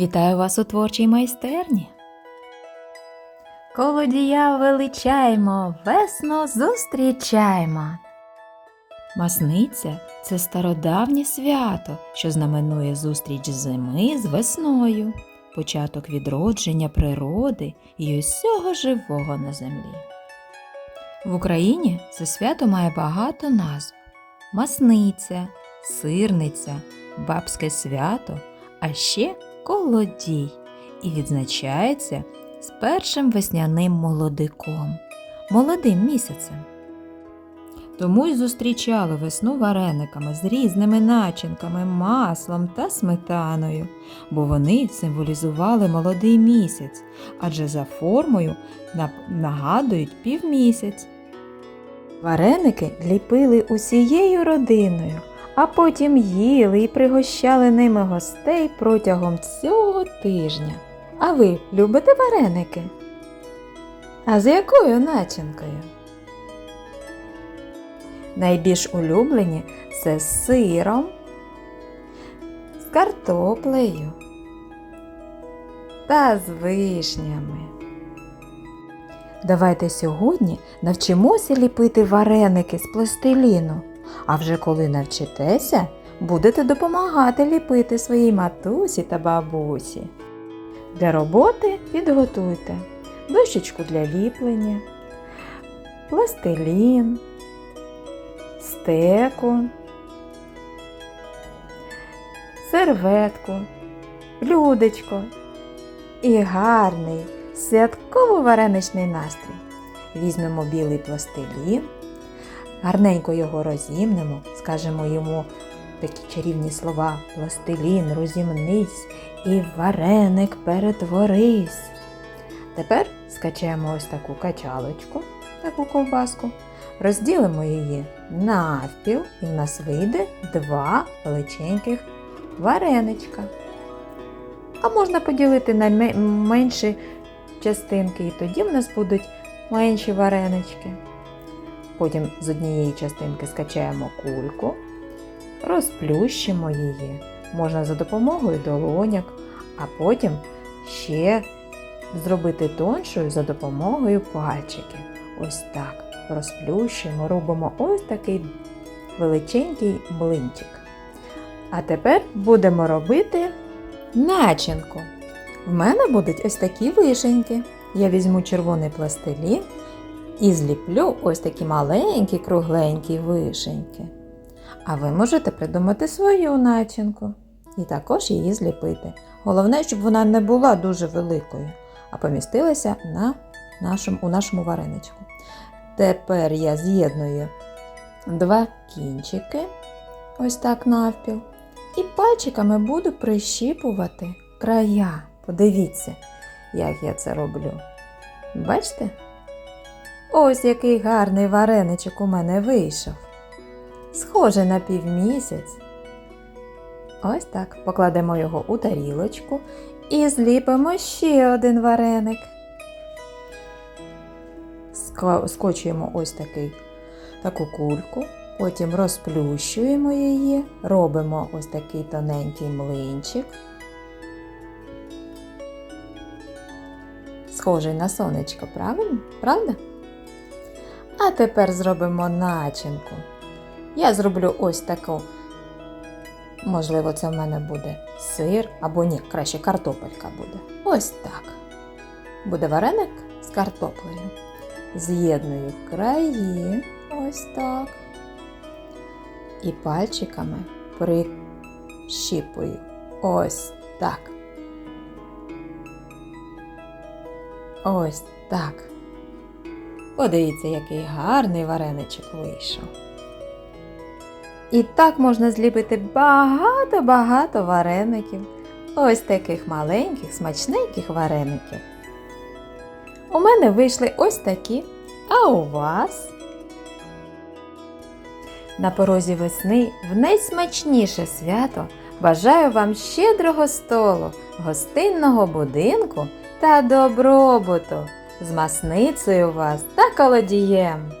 Вітаю вас у творчій майстерні. Колодія величаємо, весно зустрічаємо. Масниця це стародавнє свято, що знаменує зустріч зими з весною, початок відродження природи і усього живого на землі. В Україні це свято має багато назв: масниця, сирниця, бабське свято, а ще колодій і відзначається з першим весняним молодиком, молодим місяцем. Тому й зустрічали весну варениками з різними начинками, маслом та сметаною, бо вони символізували молодий місяць, адже за формою нагадують півмісяць. Вареники ліпили усією родиною, а потім їли і пригощали ними гостей протягом цього тижня. А ви любите вареники? А з якою начинкою? Найбільш улюблені це з сиром, з картоплею та з вишнями. Давайте сьогодні навчимося ліпити вареники з пластиліну. А вже коли навчитеся, будете допомагати ліпити своїй матусі та бабусі. Для роботи підготуйте дощечку для ліплення, пластилін, стеку, серветку, блюдечко і гарний святково-вареничний настрій. Візьмемо білий пластилін, гарненько його розімнемо, скажемо йому такі чарівні слова пластилін, розімнись і вареник перетворись. Тепер скачаємо ось таку качалочку, таку ковбаску, розділимо її навпіл, і в нас вийде два величеньких вареничка. А можна поділити на менші частинки, і тоді в нас будуть менші варенички. Потім з однієї частинки скачаємо кульку, розплющимо її. Можна за допомогою долоняк, а потім ще зробити тоншою за допомогою пальчиків. Ось так. Розплющуємо, робимо ось такий величенький блинчик. А тепер будемо робити начинку. В мене будуть ось такі вишеньки. Я візьму червоний пластилін і зліплю ось такі маленькі кругленькі вишеньки. А ви можете придумати свою начинку і також її зліпити. Головне, щоб вона не була дуже великою, а помістилася на нашому, у нашому вареничку. Тепер я з'єдную два кінчики, ось так навпіл, і пальчиками буду прищіпувати края. Подивіться, як я це роблю. Бачите? Ось який гарний вареничок у мене вийшов. Схоже на півмісяць. Ось так. Покладемо його у тарілочку і зліпимо ще один вареник. Скочуємо ось такий, таку кульку, потім розплющуємо її, робимо ось такий тоненький млинчик. Схожий на сонечко, правильно? Правда? А тепер зробимо начинку. Я зроблю ось таку. Можливо, це в мене буде сир або ні, краще картопелька буде. Ось так. Буде вареник з картоплею. З'єдную краї, ось так. І пальчиками прищіпую. Ось так. Ось так. Подивіться, який гарний вареничок вийшов. І так можна зліпити багато-багато вареників. Ось таких маленьких, смачненьких вареників. У мене вийшли ось такі, а у вас? На порозі весни в найсмачніше свято бажаю вам щедрого столу, гостинного будинку та добробуту з масницею вас та колодієм.